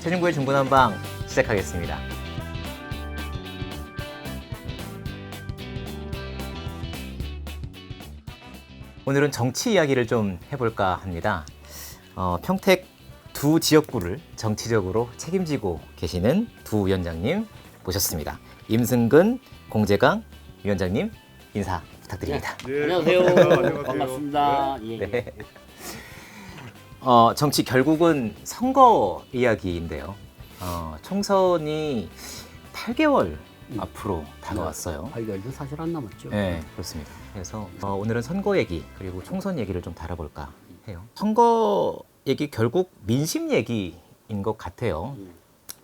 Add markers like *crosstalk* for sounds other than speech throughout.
최중구의 중구난방 시작하겠습니다. 오늘은 정치 이야기를 좀 해볼까 합니다. 어, 평택 두 지역구를 정치적으로 책임지고 계시는 두 위원장님 모셨습니다. 임승근 공재강 위원장님 인사 부탁드립니다. 네, 안녕하세요. 안녕하세요. 반갑습니다. 예, 예. 네. 어, 정치 결국은 선거 이야기인데요. 어, 총선이 8개월 앞으로 다가왔어요. 발견도 사실 안 남았죠. 네, 그렇습니다. 그래서 어, 오늘은 선거 얘기 그리고 총선 얘기를 좀 다뤄볼까 해요. 선거 얘기 결국 민심 얘기인 것 같아요.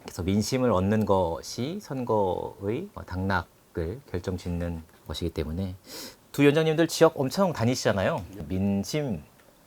그래서 민심을 얻는 것이 선거의 어, 당락을 결정짓는 것이기 때문에 두 위원장님들 지역 엄청 다니시잖아요. 민심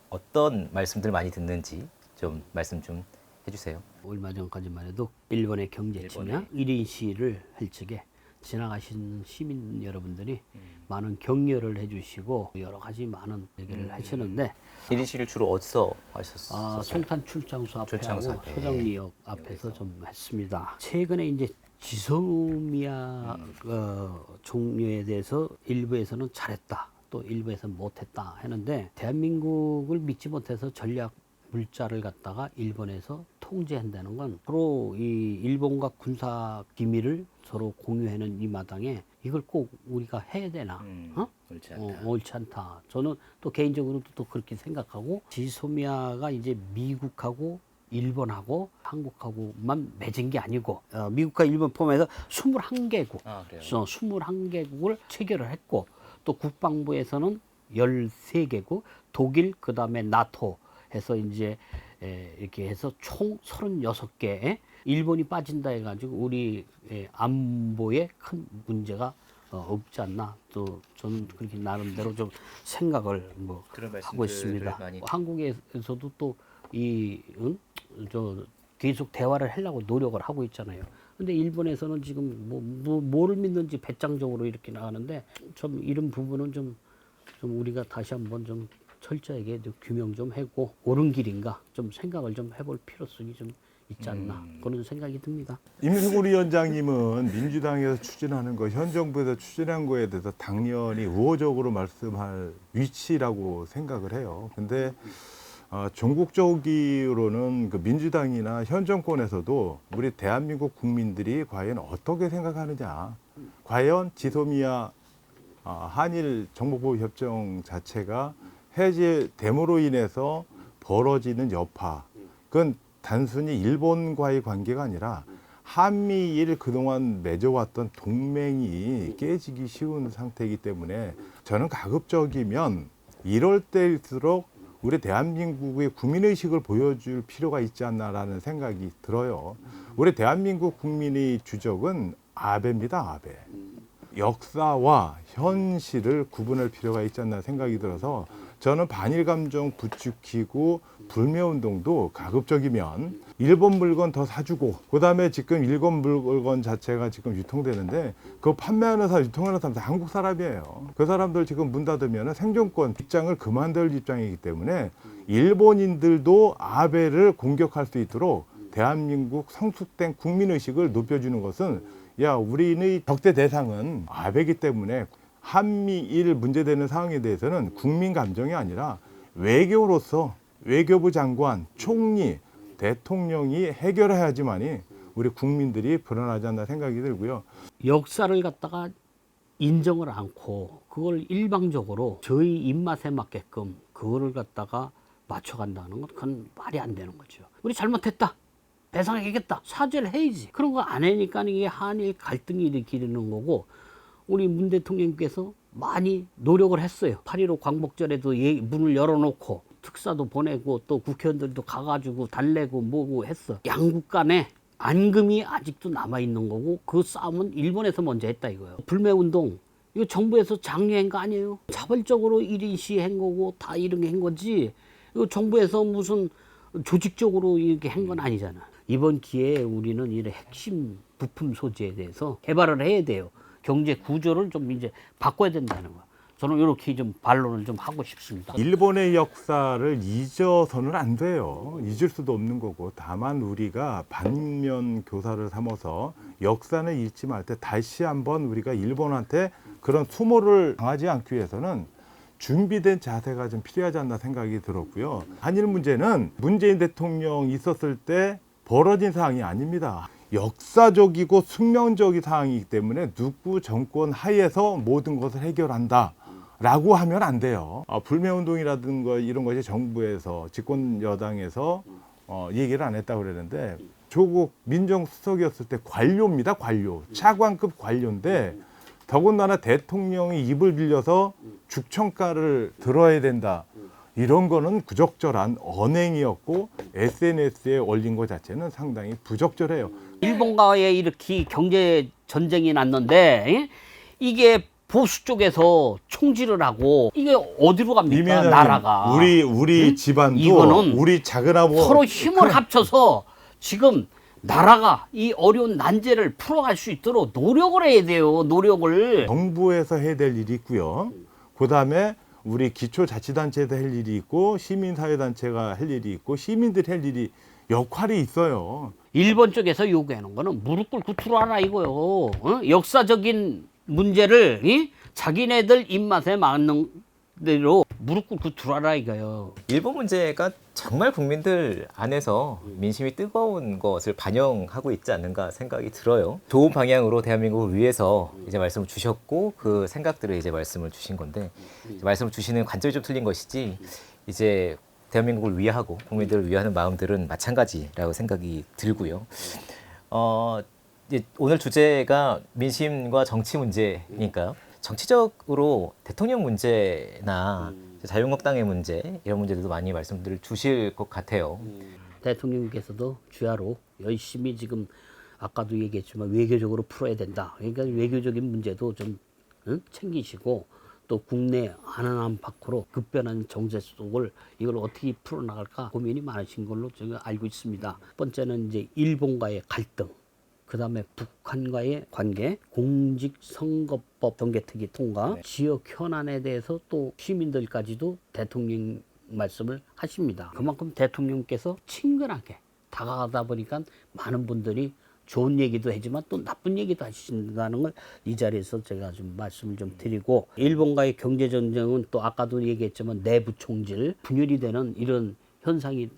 어떤 말씀들 많이 듣는지 좀 말씀 좀 해주세요. 얼마 전까지만 해도 일본의 경제 침략 1인 시위를 할 적에 지나가신 시민 여러분들이 음. 많은 격려를 해주시고 여러 가지 많은 얘기를 음. 하시는데 일인 씨를 주로 어디서 하셨어요? 아, 송탄 출장소 앞에 출장소 하고 앞에. 소정리역 앞에서 좀 했습니다. 최근에 이제 지소미아 음. 어, 종료에 대해서 일부에서는 잘했다. 또 일부에서는 못했다 하는데 대한민국을 믿지 못해서 전략 물자를 갖다가 일본에서 통제한다는 건 서로 이 일본과 군사 기밀을 서로 공유하는 이 마당에 이걸 꼭 우리가 해야 되나? 음, 어? 옳지 어, 옳지 않다. 저는 또 개인적으로도 또 그렇게 생각하고 지소미아가 이제 미국하고 일본하고 한국하고만 맺은 게 아니고 어, 미국과 일본 포함해서 21개국 아 그래요. 21개국을 체결을 했고 또 국방부에서는 13개국 독일 그 다음에 나토 해서 이제 에, 이렇게 해서 총 36개 일본이 빠진다 해가지고 우리 에, 안보에 큰 문제가 어, 없지 않나 또 저는 그렇게 나름대로 좀 생각을 뭐 하고 있습니다. 많이- 한국에서도 또이 응? 저 계속 대화를 하려고 노력을 하고 있잖아요. 근데 일본에서는 지금 뭐, 뭐 뭐를 믿는지 배짱적으로 이렇게 나가는데 좀 이런 부분은 좀, 좀 우리가 다시 한번 좀 철저하게 좀 규명 좀 하고 옳은 길인가 좀 생각을 좀 해볼 필요성이 좀 있지 않나 음. 그런 생각이 듭니다. 임승우 위원장님은 민주당에서 추진하는 거, 현 정부에서 추진한 거에 대해서 당연히 우호적으로 말씀할 위치라고 생각을 해요. 근데 어, 전국적으로는 그 민주당이나 현 정권에서도 우리 대한민국 국민들이 과연 어떻게 생각하느냐, 과연 지소미아 아, 한일 정보보호 협정 자체가 해제됨으로 인해서 벌어지는 여파, 그건 단순히 일본과의 관계가 아니라 한미일 그동안 맺어왔던 동맹이 깨지기 쉬운 상태이기 때문에 저는 가급적이면 이럴 때일수록 우리 대한민국의 국민의식을 보여줄 필요가 있지 않나라는 생각이 들어요. 우리 대한민국 국민의 주적은 아베입니다, 아베. 역사와 현실을 구분할 필요가 있지 않나 생각이 들어서 저는 반일 감정 부추기고 불매 운동도 가급적이면 일본 물건 더 사주고 그다음에 지금 일본 물건 자체가 지금 유통되는데 그 판매하는 사람 유통하는 사람 다 한국 사람이에요. 그 사람들 지금 문 닫으면 생존권 입장을 그만둘 입장이기 때문에 일본인들도 아베를 공격할 수 있도록 대한민국 성숙된 국민의식을 높여주는 것은 야 우리의 적대 대상은 아베이기 때문에 한미일 문제되는 상황에 대해서는 국민 감정이 아니라 외교로서 외교부 장관, 총리, 대통령이 해결해야지만이 우리 국민들이 불안하지 않나 생각이 들고요. 역사를 갖다가 인정을 않고 그걸 일방적으로 저희 입맛에 맞게끔 그거를 갖다가 맞춰간다는 건 그건 말이 안 되는 거죠. 우리 잘못했다. 배상해야겠다. 사죄를 해야지. 그런 거 안 하니까 이게 한일 갈등이 일으키는 거고 우리 문 대통령께서 많이 노력을 했어요. 8.15 광복절에도 예- 문을 열어놓고 특사도 보내고 또 국회의원들도 가가지고 달래고 뭐고 했어. 양국 간에 안금이 아직도 남아 있는 거고 그 싸움은 일본에서 먼저 했다 이거예요. 불매 운동 이거 정부에서 장려한 거 아니에요? 자발적으로 1인 시한 거고 다 이런 게 한 거지. 이거 정부에서 무슨 조직적으로 이렇게 한 건 아니잖아. 이번 기회에 우리는 이런 핵심 부품 소재에 대해서 개발을 해야 돼요. 경제 구조를 좀 이제 바꿔야 된다는 거. 저는 이렇게 좀 반론을 좀 하고 싶습니다. 일본의 역사를 잊어서는 안 돼요. 잊을 수도 없는 거고. 다만 우리가 반면 교사를 삼아서 역사는 잊지 말 때 다시 한번 우리가 일본한테 그런 수모를 당하지 않기 위해서는 준비된 자세가 좀 필요하지 않나 생각이 들었고요. 한일 문제는 문재인 대통령 있었을 때 벌어진 사항이 아닙니다. 역사적이고 숙명적인 사항이기 때문에 누구 정권 하에서 모든 것을 해결한다. 라고 하면 안 돼요. 어, 불매운동이라든가 이런 것이 정부에서 집권 여당에서 어, 얘기를 안 했다고 그랬는데 조국 민정수석이었을 때 관료입니다. 관료. 차관급 관료인데 더군다나 대통령이 입을 빌려서 죽청가를 들어야 된다. 이런 거는 부적절한 언행이었고 SNS에 올린 것 자체는 상당히 부적절해요. 일본과의 이렇게 경제 전쟁이 났는데 예? 이게 보수 쪽에서 총질을 하고 이게 어디로 갑니까 이면은 나라가 우리 우리 응? 집안도 이거는 우리 작은 아버 서로 힘을 합쳐서 지금 나라가 이 어려운 난제를 풀어갈 수 있도록 노력을 해야 돼요 노력을 정부에서 해야 될 일이 있고요. 그 다음에 우리 기초자치단체에서 할 일이 있고 시민사회단체가 할 일이 있고 시민들이 할 일이 역할이 있어요. 일본 쪽에서 요구하는 거는 무릎 꿇고 들어와라 이거요 어? 역사적인 문제를 이? 자기네들 입맛에 맞는 대로 무릎 꿇고 들어와라 이거요 일본 문제가 정말 국민들 안에서 민심이 뜨거운 것을 반영하고 있지 않는가 생각이 들어요. 좋은 방향으로 대한민국을 위해서 이제 말씀을 주셨고 그 생각들을 이제 말씀을 주신 건데 이제 말씀을 주시는 관점이 좀 틀린 것이지 이제 대한민국을 위하고 국민들을 위하는 마음들은 마찬가지라고 생각이 들고요. 어, 오늘 주제가 민심과 정치 문제니까요. 정치적으로 대통령 문제나 자유한국당의 문제 이런 문제들도 많이 말씀들 주실 것 같아요. 대통령께서도 주야로 열심히 지금 아까도 얘기했지만 외교적으로 풀어야 된다. 그러니까 외교적인 문제도 좀 응? 챙기시고 또 국내 하나는 안팎으로 급변한 정세 속을 이걸 어떻게 풀어나갈까 고민이 많으신 걸로 제가 알고 있습니다. 첫 번째는 이제 일본과의 갈등, 그 다음에 북한과의 관계, 공직선거법 정개특위 통과, 지역 현안에 대해서 또 시민들까지도 대통령 말씀을 하십니다. 그만큼 대통령께서 친근하게 다가가다 보니까 많은 분들이 좋은 얘기도 하지만 또 나쁜 얘기도 하신다는 걸 이 자리에서 제가 좀 말씀을 좀 드리고 일본과의 경제 전쟁은 또 아까도 얘기했지만 내부 총질 분열이 되는 이런 현상이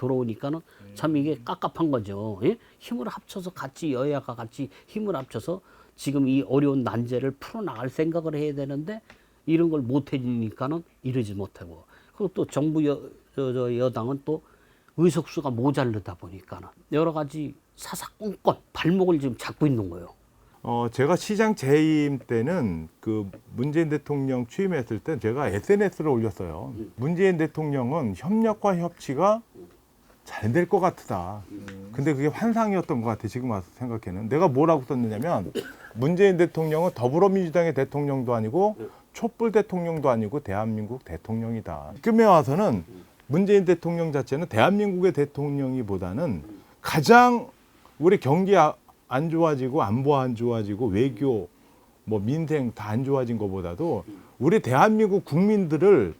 들어오니까는 참 이게 깝깝한 거죠. 예? 힘을 합쳐서 같이 여야가 같이 힘을 합쳐서 지금 이 어려운 난제를 풀어나갈 생각을 해야 되는데 이런 걸 못 해주니까는 이러지 못하고 그리고 또 정부 여, 저, 저 여당은 또 의석수가 모자르다 보니까는 여러 가지 사사건건 발목을 지금 잡고 있는 거예요. 어, 제가 시장 재임 때는 그 문재인 대통령 취임했을 때 제가 SNS를 올렸어요. 문재인 대통령은 협력과 협치가 잘 될 것 같다. 근데 그게 환상이었던 것 같아, 지금 와서 생각해는. 내가 뭐라고 썼느냐면, 문재인 대통령은 더불어민주당의 대통령도 아니고, 촛불 대통령도 아니고, 대한민국 대통령이다. 지금에 와서는 문재인 대통령 자체는 대한민국의 대통령이보다는 가장 우리 경기 아- 안 좋아지고 안보 안 좋아지고 외교 뭐 민생 다 안 좋아진 것보다도 우리 대한민국 국민들을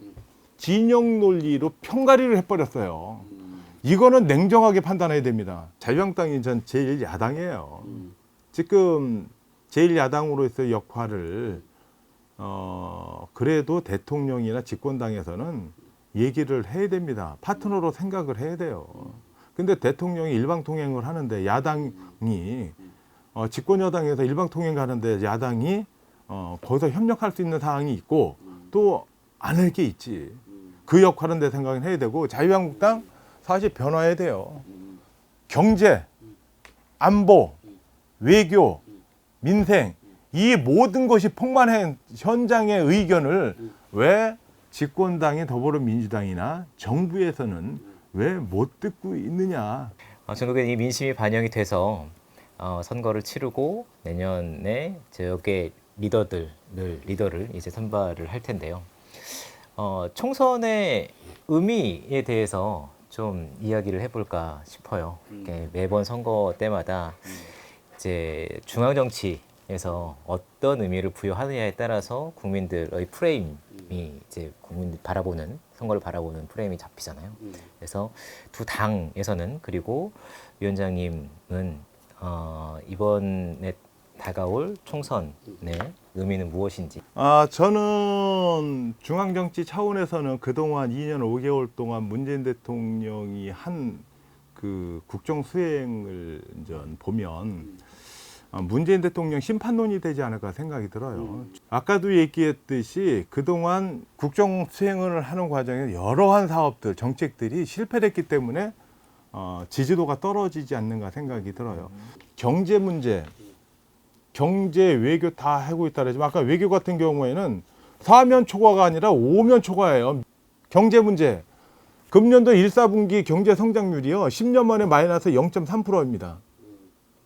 진영 논리로 평가리를 해버렸어요. 이거는 냉정하게 판단해야 됩니다. 자유한국당이 전 제일 야당이에요. 지금 제일 야당으로서의 역할을 어 그래도 대통령이나 집권당에서는 얘기를 해야 됩니다. 파트너로 생각을 해야 돼요. 근데 대통령이 일방 통행을 하는데 야당이 어, 집권 여당에서 일방 통행 가는데 야당이 어, 거기서 협력할 수 있는 사항이 있고 또 안 할 게 있지. 그 역할은 내 생각엔 해야 되고 자유한국당 사실 변화해야 돼요. 경제, 안보, 외교, 민생 이 모든 것이 폭만한 현장의 의견을 왜 집권당의 더불어민주당이나 정부에서는 왜 못 듣고 있느냐. 어, 전국에 이 민심이 반영이 돼서 어, 선거를 치르고 내년에 지역의 리더들을 리더를 이제 선발을 할 텐데요. 어, 총선의 의미에 대해서 좀 이야기를 해볼까 싶어요. 이렇게 매번 선거 때마다 이제 중앙 정치에 에서 어떤 의미를 부여하느냐에 따라서 국민들의 프레임이 이제 국민들 바라보는 선거를 바라보는 프레임이 잡히잖아요. 그래서 두 당에서는 그리고 위원장님은 어, 이번에 다가올 총선의 의미는 무엇인지 아, 저는 중앙정치 차원에서는 그동안 2년 5개월 동안 문재인 대통령이 한 그 국정 수행을 이제 보면 아, 문재인 대통령 심판론이 되지 않을까 생각이 들어요. 아까도 얘기했듯이 그동안 국정 수행을 하는 과정에 여러한 사업들, 정책들이 실패했기 때문에 어, 지지도가 떨어지지 않는가 생각이 들어요. 경제 문제, 경제 외교 다 하고 있다 그러지만 아까 외교 같은 경우에는 사면 초과가 아니라 오면 초과예요. 경제 문제. 금년도 1, 4분기 경제 성장률이요. 10년 만에 마이너스 0.3%입니다.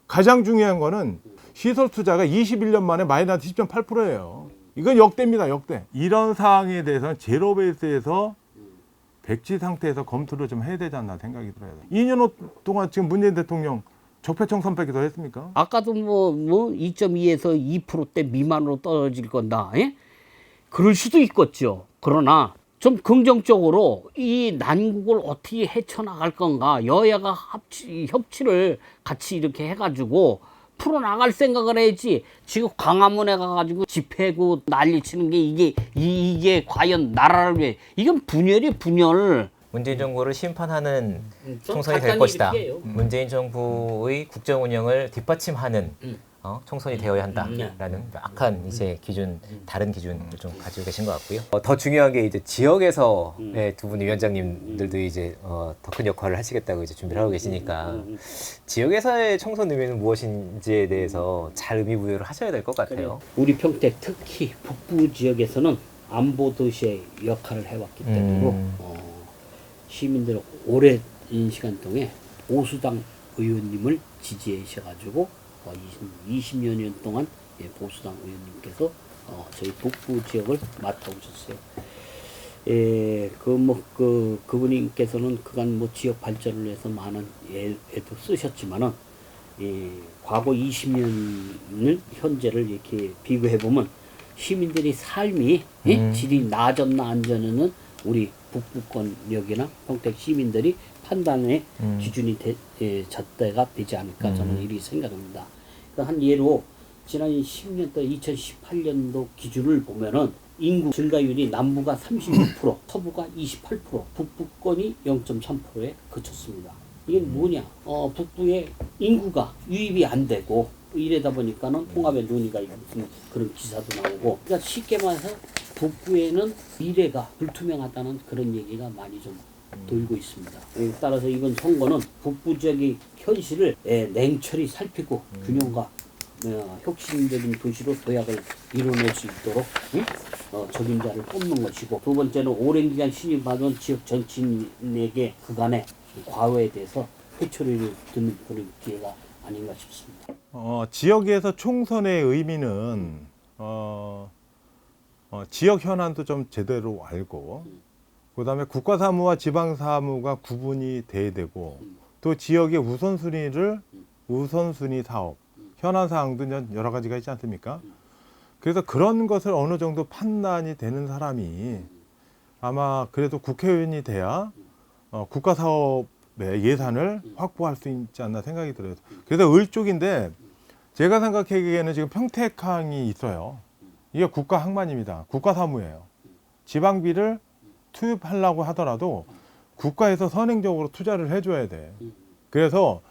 가장 중요한 거는 시설 투자가 21년 만에 마이너스 10.8%예요. 이건 역대입니다, 역대. 이런 사항에 대해서는 제로 베이스에서 백지 상태에서 검토를 좀 해야 되지 않나 생각이 들어요. 2년 동안 지금 문재인 대통령 적폐청산 빼기도 했습니까? 아까도 뭐, 뭐 2.2에서 2%대 미만으로 떨어질 건다. 예? 그럴 수도 있겠죠. 그러나 좀 긍정적으로 이 난국을 어떻게 헤쳐나갈 건가 여야가 합치, 협치를 같이 이렇게 해가지고 풀어나갈 생각을 해야지 지금 광화문에 가가지고 집회고 난리 치는 게 이게 이- 이게 과연 나라를 위해 이건 분열이 분열 문재인 정부를 심판하는 음, 좀 총선이 될 것이다. 문재인 정부의 국정 운영을 뒷받침하는 음. 어, 총선이 되어야 한다라는 음. 악한 이제 기준, 다른 기준을 좀 가지고 계신 것 같고요. 어, 더 중요한 게 이제 지역에서의 두분 위원장님들도 이제 어, 더 큰 역할을 하시겠다고 이제 준비를 하고 계시니까 지역에서의 총선 의미는 무엇인지에 대해서 잘 의미 부여를 하셔야 될 것 같아요. 우리 평택 특히 북부 지역에서는 안보 도시의 역할을 해왔기 때문에 음. 어, 시민들은 오랜 시간 동안 보수당 의원님을 지지하셔가지고 어, 20, 20 여 년 동안 예, 보수당 의원님께서 어, 저희 북부 지역을 맡아오셨어요. 예, 그, 뭐, 그, 그분께서는 그간 뭐 지역 발전을 위해서 많은 애, 애도 쓰셨지만은, 예, 과거 20년을, 현재를 이렇게 비교해보면 시민들이 삶이, 예, 음. 질이 나아졌나 안 졌는 우리 북부권역이나 평택 시민들이 판단의 음. 기준이 되, 예, 잣대가 되지 않을까 저는 음. 이리 생각합니다. 그러니까 한 예로 지난 10년 도 2018년도 기준을 보면은 인구 증가율이 남부가 36%, *clears throat* 서부가 28%, 북부권이 0.3%에 그쳤습니다. 이게 뭐냐? 어, 북부의 인구가 유입이 안 되고 이래다 보니까는 통합의 논의가 있는 그런 기사도 나오고 그러니까 쉽게 말해서 북부에는 미래가 불투명하다는 그런 얘기가 많이 좀 돌고 있습니다. 예, 따라서 이번 선거는 북부 지역의 현실을 예, 냉철히 살피고 균형과 어, 혁신적인 도시로 도약을 이뤄낼 수 있도록 응? 어, 적임자를 뽑는 것이고 두 번째는 오랜 기간 신임받은 지역 정치인에게 그간의 과거에 대해서 회초리를 듣는 그런 기회가 아닌가 싶습니다. 어, 지역에서 총선의 의미는 어, 어, 지역 현안도 좀 제대로 알고 그다음에 국가 사무와 지방 사무가 구분이 돼야 되고 또 지역의 우선순위를 우선순위 사업 현안 사항도 여러 가지가 있지 않습니까? 그래서 그런 것을 어느 정도 판단이 되는 사람이 아마 그래도 국회의원이 돼야 어, 국가 사업의 예산을 확보할 수 있지 않나 생각이 들어요. 그래서 을 쪽인데 제가 생각하기에는 지금 평택항이 있어요. 이게 국가 항만입니다. 국가 사무예요. 지방비를 투입하려고 하더라도 국가에서 선행적으로 투자를 해줘야 돼. 그래서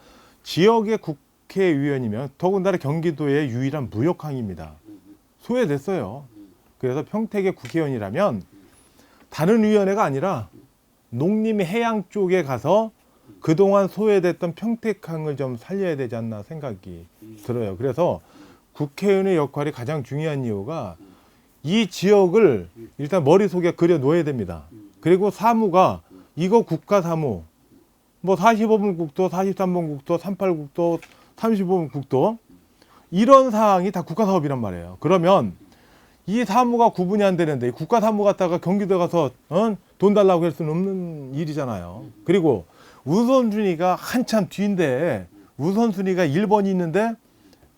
지역의 국회의원이면 더군다나 경기도의 유일한 무역항입니다. 소외됐어요. 그래서 평택의 국회의원이라면 다른 위원회가 아니라 농림 해양 쪽에 가서 그동안 소외됐던 평택항을 좀 살려야 되지 않나 생각이 들어요. 그래서 국회의원의 역할이 가장 중요한 이유가 이 지역을 일단 머릿속에 그려 놓아야 됩니다. 그리고 사무가 이거 국가 사무 뭐 45분 국도, 43번 국도, 38 국도, 35분 국도 이런 사항이 다 국가 사업이란 말이에요. 그러면 이 사무가 구분이 안 되는데 이 국가 사무 갔다가 경기도 가서 어? 돈 달라고 할 수는 없는 일이잖아요. 그리고 우선순위가 한참 뒤인데 우선순위가 1번이 있는데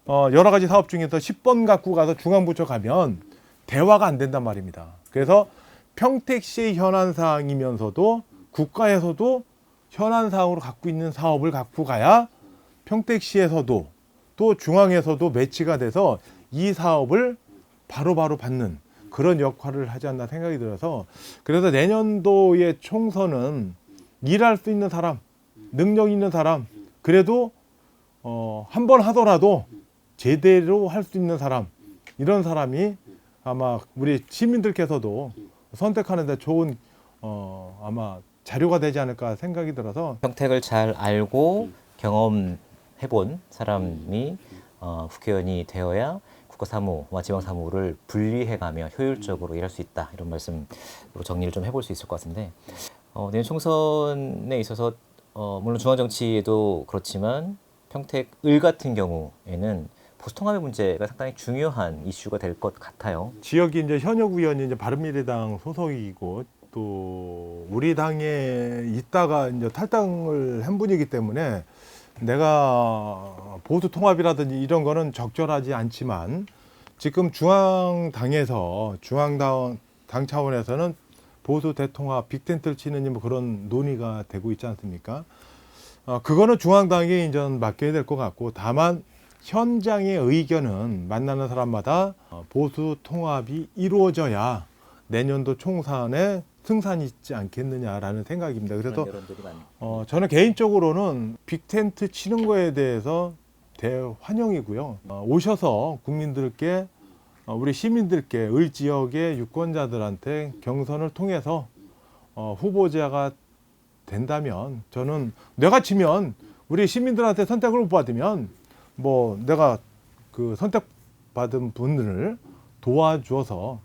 어, 여러 가지 사업 중에서 10번 갖고 가서 중앙부처 가면 대화가 안 된단 말입니다. 그래서 평택시의 현안 사항이면서도 국가에서도 현안 사항으로 갖고 있는 사업을 갖고 가야 평택시에서도 또 중앙에서도 매치가 돼서 이 사업을 바로바로 받는 그런 역할을 하지 않나 생각이 들어서 그래서 내년도의 총선은 일할 수 있는 사람, 능력 있는 사람, 그래도 어, 한 번 하더라도 제대로 할 수 있는 사람, 이런 사람이 아마 우리 시민들께서도 선택하는데 좋은 어, 아마 자료가 되지 않을까 생각이 들어서 평택을 잘 알고 경험해본 사람이 어, 국회의원이 되어야 국가사무와 지방사무를 분리해가며 효율적으로 일할 수 있다 이런 말씀으로 정리를 좀 해볼 수 있을 것 같은데 어, 내년 총선에 있어서 어, 물론 중앙정치에도 그렇지만 평택을 같은 경우에는 보수통합의 문제가 상당히 중요한 이슈가 될 것 같아요. 지역이 이제 현역 의원이 이제 바른미래당 소속이고 또 우리 당에 있다가 이제 탈당을 한 분이기 때문에 내가 보수 통합이라든지 이런 거는 적절하지 않지만 지금 중앙당에서 중앙당 당 차원에서는 보수 대통합 빅텐트를 치는 뭐 그런 논의가 되고 있지 않습니까? 어, 그거는 중앙당이 이제 맡겨야 될 것 같고 다만 현장의 의견은 만나는 사람마다 어, 보수 통합이 이루어져야 내년도 총선에 승산이 있지 않겠느냐라는 생각입니다. 그래서 어, 저는 개인적으로는 빅텐트 치는 거에 대해서 대환영이고요. 어, 오셔서 국민들께 어, 우리 시민들께 을 지역의 유권자들한테 경선을 통해서 어, 후보자가 된다면 저는 내가 치면 우리 시민들한테 선택을 못 받으면 뭐 내가 그 선택받은 분을 도와줘서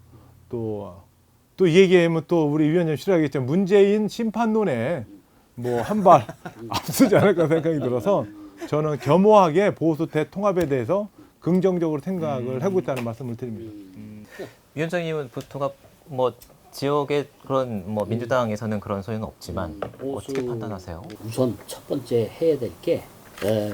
또또 얘기하면 또 우리 위원님 싫어하겠지만 문재인 심판론에 뭐 한 발 *laughs* 앞서지 않을까 생각이 들어서 저는 겸허하게 보수 대통합에 대해서 긍정적으로 생각을 하고 있다는 말씀을 드립니다. 위원장님은 보통합 뭐 지역의 그런 뭐 민주당에서는 그런 소용은 없지만 어떻게 판단하세요? 우선 첫 번째 해야 될 게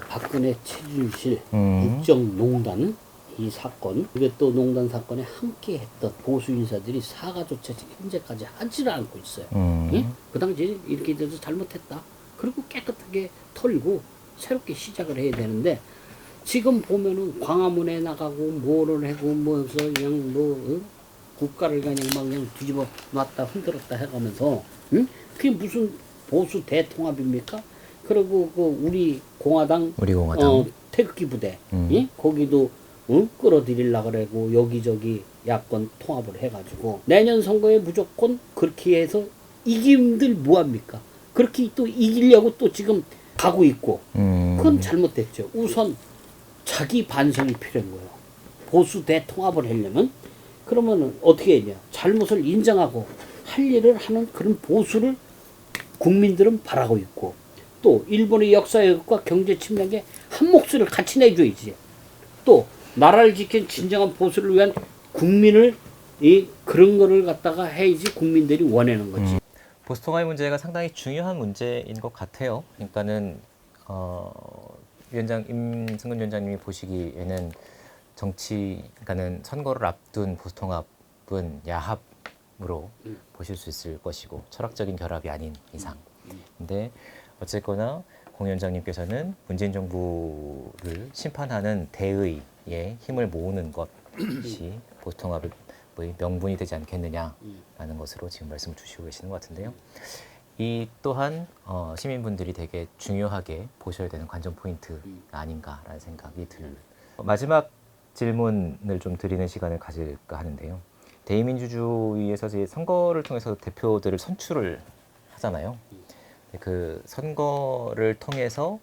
박근혜 최준실 음. 국정농단 이 사건 이게 또 농단 사건에 함께했던 보수 인사들이 사과조차 현재까지 하지를 않고 있어요. 음. 예? 그 당시에 이렇게 돼서 잘못했다. 그리고 깨끗하게 털고 새롭게 시작을 해야 되는데 지금 보면은 광화문에 나가고 뭐를 하고 뭐서 그냥 뭐 어? 국가를 그냥 막 그냥 뒤집어 놨다 흔들었다 해가면서 응? 그게 무슨 보수 대통합입니까? 그리고 그 우리 공화당 우리 공화당. 어, 태극기 부대 음. 예? 거기도 응? 끌어들이려 그러고 여기저기 야권 통합을 해가지고 내년 선거에 무조건 그렇게 해서 이김들 뭐합니까? 그렇게 또 이기려고 또 지금 가고 있고 음. 그건 잘못됐죠. 우선 자기 반성이 필요한 거예요. 보수 대통합을 하려면 그러면은 어떻게 했냐? 잘못을 인정하고 할 일을 하는 그런 보수를 국민들은 바라고 있고 또 일본의 역사과 경제 침략에 한 목소리를 같이 내줘야지. 또 나라를 지킨 진정한 보수를 위한 국민을 이 그런 거를 갖다가 해야지 국민들이 원하는 거지. 보수통합의 문제가 상당히 중요한 문제인 것 같아요. 그러니까는 어, 위원장 임승근 위원장님이 보시기에는 정치, 그러니까는 선거를 앞둔 보수통합은 야합으로 보실 수 있을 것이고 철학적인 결합이 아닌 이상. 근데 어쨌거나 공 위원장님께서는 문재인 정부를 심판하는 대의의 힘을 모으는 것이 보수통합의 명분이 되지 않겠느냐라는 것으로 지금 말씀을 주시고 계시는 것 같은데요. 이 또한 어, 시민분들이 되게 중요하게 보셔야 되는 관전 포인트가 아닌가라는 생각이 듭니다. 마지막 질문을 좀 드리는 시간을 가질까 하는데요. 대의민주주의에서 이제 선거를 통해서 대표들을 선출을 하잖아요. 그 선거를 통해서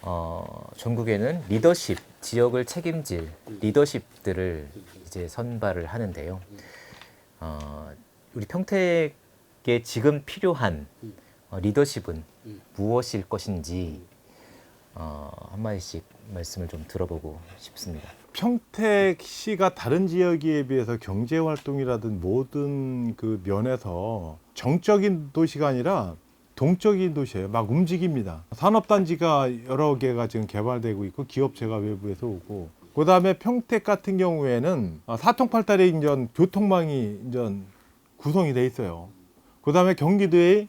어, 전국에는 리더십, 지역을 책임질 리더십들을 이제 선발을 하는데요. 어, 우리 평택에 지금 필요한 어, 리더십은 무엇일 것인지 어, 한 마디씩 말씀을 좀 들어보고 싶습니다. 평택시가 다른 지역에 비해서 경제 활동이라든 모든 그 면에서 정적인 도시가 아니라 동적인 도시예요. 막 움직입니다. 산업단지가 여러 개가 지금 개발되고 있고 기업체가 외부에서 오고 그 다음에 평택 같은 경우에는 어, 사통팔달의 인전 교통망이 인전 구성이 돼 있어요. 그 다음에 경기도의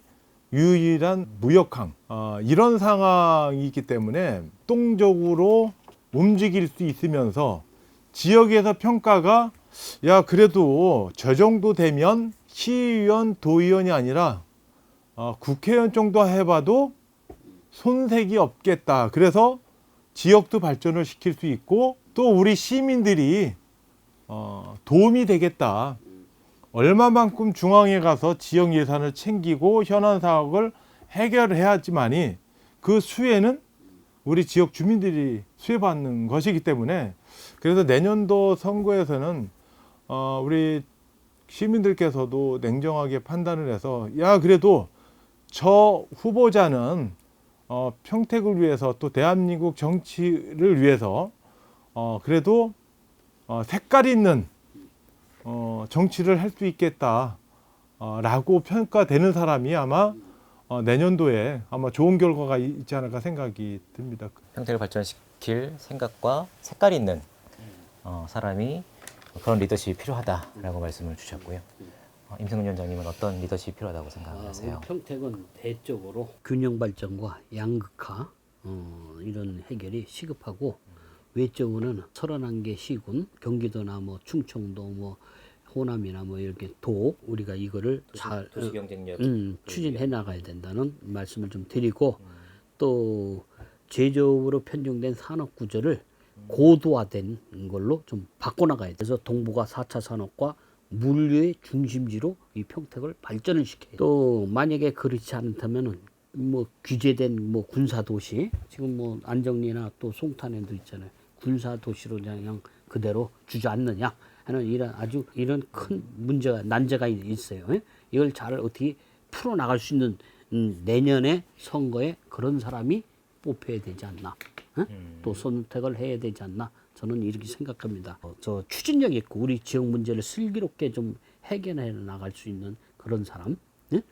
유일한 무역항 어, 이런 상황이 있기 때문에 동적으로 움직일 수 있으면서 지역에서 평가가 야 그래도 저 정도 되면 시의원 도의원이 아니라 어, 국회의원 정도 해봐도 손색이 없겠다. 그래서 지역도 발전을 시킬 수 있고 또 우리 시민들이 어, 도움이 되겠다. 얼마만큼 중앙에 가서 지역 예산을 챙기고 현안 사업을 해결해야지만이 그 수혜는 우리 지역 주민들이 수혜받는 것이기 때문에 그래서 내년도 선거에서는 어, 우리 시민들께서도 냉정하게 판단을 해서 야 그래도 저 후보자는 어, 평택을 위해서 또 대한민국 정치를 위해서 어, 그래도 어, 색깔 있는 어, 정치를 할 수 있겠다 어, 라고 평가되는 사람이 아마 어, 내년도에 아마 좋은 결과가 있지 않을까 생각이 듭니다. 평택을 발전시킬 생각과 색깔 있는 어, 사람이 그런 리더십이 필요하다라고 말씀을 주셨고요. 어, 임승훈 위원장님은 어떤 리더십이 필요하다고 아, 생각하세요? 우리 평택은 대적으로 균형 발전과 양극화 어, 이런 해결이 시급하고 외적으로는 31개 시군 경기도나 뭐 충청도 뭐 호남이나 뭐 이렇게 도 우리가 이거를 잘 도시 경쟁력 음, 추진해 나가야 된다는 말씀을 좀 드리고 또 제조업으로 편중된 산업 구조를 고도화된 걸로 좀 바꿔 나가야 돼. 그래서 동북아 4차 산업과 물류의 중심지로 이 평택을 발전을 시켜요. 또 만약에 그렇지 않다면은 뭐 규제된 뭐 군사 도시 지금 뭐 안정리나 또 송탄에도 있잖아요. 군사 도시로 그냥 그대로 주저앉느냐 하는 이런 아주 이런 큰 문제가 난제가 있- 있어요. 예? 이걸 잘 어떻게 풀어 나갈 수 있는 음, 내년의 선거에 그런 사람이 뽑혀야 되지 않나. 예? 또 선택을 해야 되지 않나. 저는 이렇게 생각합니다. 어, 저 추진력 있고 우리 지역 문제를 슬기롭게 좀 해결해 나갈 수 있는 그런 사람. 예?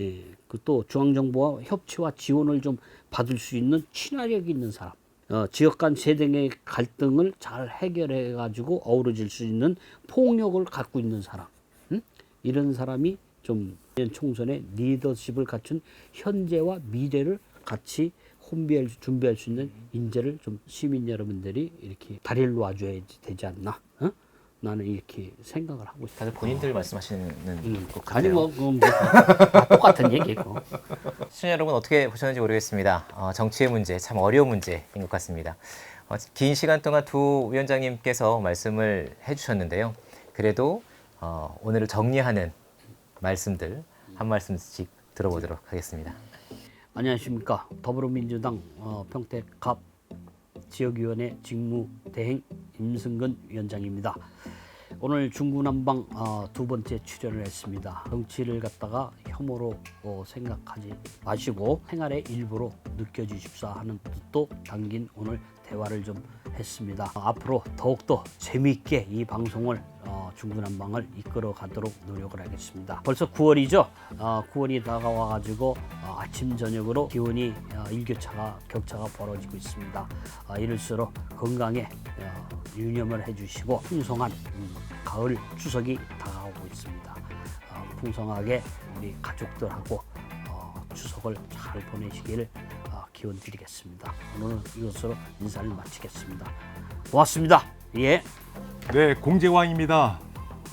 예, 그또 중앙정부와 협치와 지원을 좀 받을 수 있는 친화력 있는 사람. 어, 지역 간 세대의 갈등을 잘 해결해 가지고 어우러질 수 있는 폭력을 갖고 있는 사람. 응? 이런 사람이 좀 총선에 리더십을 갖춘 현재와 미래를 같이 혼비할 수- 준비할 수 있는 인재를 좀 시민 여러분들이 이렇게 다리를 놔줘야 되지 않나? 어? 나는 이렇게 생각을 하고 있다. 다들 본인들 말씀하시는 음, 것 아니 같아요. 뭐, 그건 뭐다 똑같은 얘기고. 시청자 여러분 어떻게 보셨는지 모르겠습니다. 어, 정치의 문제 참 어려운 문제인 것 같습니다. 어, 긴 시간 동안 두 위원장님께서 말씀을 해주셨는데요. 그래도 어, 오늘을 정리하는 말씀들 한 말씀씩 들어보도록 하겠습니다. 안녕하십니까 더불어민주당 어, 평택갑 지역위원회 직무대행 임승근 위원장입니다. 오늘 중구난방 어, 두 번째 출연을 했습니다. 정치를 갖다가 혐오로 어, 생각하지 마시고 생활의 일부로 느껴주십사 하는 뜻도 담긴 오늘 대화를 좀 했습니다. 어, 앞으로 더욱더 재미있게 이 방송을 어, 중구난방을 이끌어 가도록 노력을 하겠습니다. 벌써 9월이죠. 어, 9월이 다가와가지고 어, 아침 저녁으로 기온이 어, 일교차가 격차가 벌어지고 있습니다. 어, 이럴수록 건강에 어, 유념을 해주시고 풍성한 음, 가을 추석이 다가오고 있습니다. 어, 풍성하게 우리 가족들하고 어, 추석을 잘 보내시기를 어, 기원 드리겠습니다. 오늘은 이것으로 인사를 마치겠습니다. 고맙습니다. 예. 네, 공재광입니다.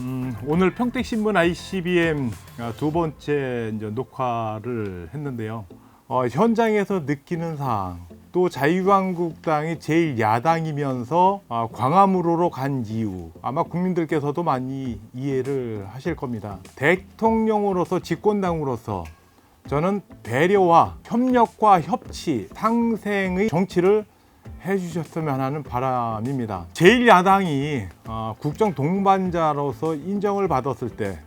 음, 오늘 평택신문 ICBM 아, 두 번째 녹화를 했는데요. 어, 현장에서 느끼는 사항, 또 자유한국당이 제일 야당이면서 아, 광화문으로 간 이유, 아마 국민들께서도 많이 이해를 하실 겁니다. 대통령으로서 집권당으로서 저는 배려와 협력과 협치, 상생의 정치를 해주셨으면 하는 바람입니다. 제1야당이 어, 국정 동반자로서 인정을 받았을 때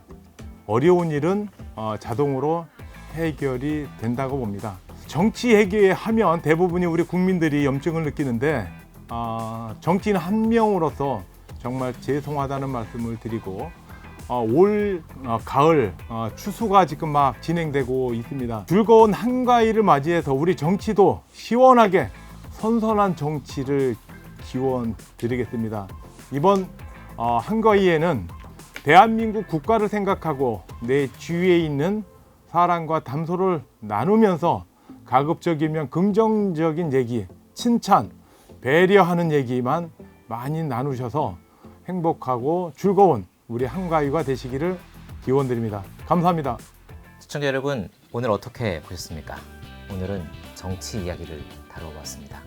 어려운 일은 어, 자동으로 해결이 된다고 봅니다. 정치 해결하면 대부분이 우리 국민들이 염증을 느끼는데 어, 정치인 한 명으로서 정말 죄송하다는 말씀을 드리고 어, 올 어, 가을 어, 추수가 지금 막 진행되고 있습니다. 즐거운 한가위를 맞이해서 우리 정치도 시원하게 선선한 정치를 기원 드리겠습니다. 이번 어, 한거위에는 대한민국 국가를 생각하고 내 주위에 있는 사람과 담소를 나누면서 가급적이면 긍정적인 얘기, 칭찬, 배려하는 얘기만 많이 나누셔서 행복하고 즐거운 우리 한가위가 되시기를 기원드립니다. 감사합니다. 시청자 여러분, 오늘 어떻게 보셨습니까? 오늘은 정치 이야기를 다뤄보았습니다.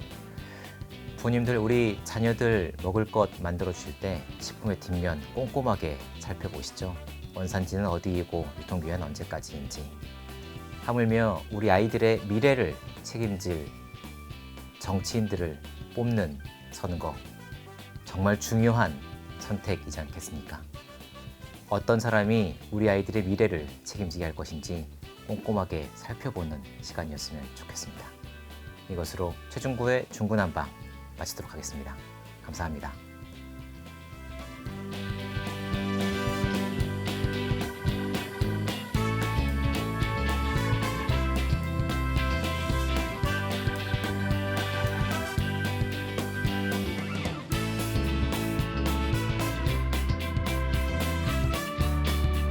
부모님들 우리 자녀들 먹을 것 만들어 주실 때 식품의 뒷면 꼼꼼하게 살펴보시죠. 원산지는 어디이고 유통기한 언제까지인지. 하물며 우리 아이들의 미래를 책임질 정치인들을 뽑는 선거 정말 중요한 선택이지 않겠습니까? 어떤 사람이 우리 아이들의 미래를 책임지게 할 것인지 꼼꼼하게 살펴보는 시간이었으면 좋겠습니다. 이것으로 최중구의 중구난방 마치도록 하겠습니다. 감사합니다.